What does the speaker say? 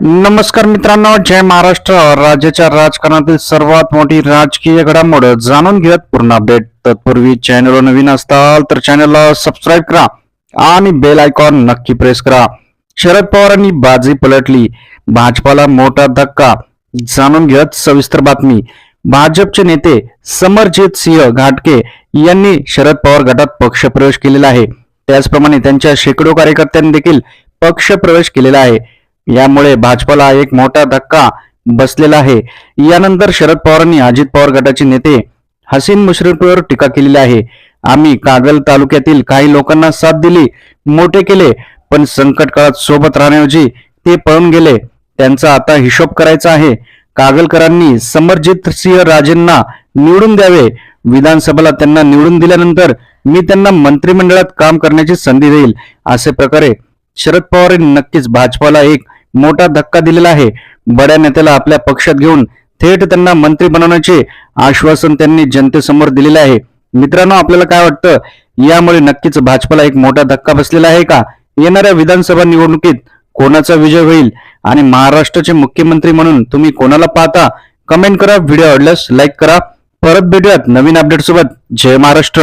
नमस्कार मित्रांनो जय महाराष्ट्र. राज्याच्या राजकारणातील सर्वात मोठी राजकीय घडामोड जाणून घेत पूर्ण अपडेट. तत्पूर्वी चॅनलवर नवीन असताल तर चॅनलला सबस्क्राईब करा आणि बेल आयकॉन नक्की प्रेस करा. शरद पवारांनी बाजी पलटली. भाजपाला मोठा धक्का. जाणून घेत सविस्तर बातमी. भाजपचे नेते समरजित सिंह घाटके यांनी शरद पवार गटात पक्षप्रवेश केलेला आहे. त्याचप्रमाणे त्यांच्या शेकडो कार्यकर्त्यांनी देखील पक्षप्रवेश केलेला आहे. यामुळे भाजपला एक मोठा धक्का बसलेला आहे. यानंतर शरद पवारांनी अजित पवार गटाचे नेते हसीन मुश्रीफवर टीका केलेली आहे. आम्ही कागल तालुक्यातील काही लोकांना साथ दिली मोठे केले पण संकट काळात सोबत राहण्याऐवजी ते पळून गेले. त्यांचा आता हिशोब करायचा आहे. कागलकरांनी समरजित सिंह राजेंना निवडून द्यावे. विधानसभेला त्यांना निवडून दिल्यानंतर मी त्यांना मंत्रिमंडळात काम करण्याची संधी देईल असे प्रकारे शरद पवार नक्कीच भाजपाला एक मोठा धक्का दिलेला आहे. बड्या नेत्याला आपल्या पक्षात घेऊन थेट त्यांना मंत्री बनवण्याचे आश्वासन त्यांनी जनतेसमोर दिलेले आहे. मित्रांनो आपल्याला काय वाटतं? यामुळे नक्कीच भाजपला एक मोठा धक्का बसलेला आहे का? येणाऱ्या विधानसभा निवडणुकीत कोणाचा विजय होईल? आणि महाराष्ट्राचे मुख्यमंत्री म्हणून तुम्ही कोणाला पाहता? कमेंट करा व्हिडिओ आवडल्यास लाईक करा. परत भेटूयात नवीन अपडेट सोबत. जय महाराष्ट्र.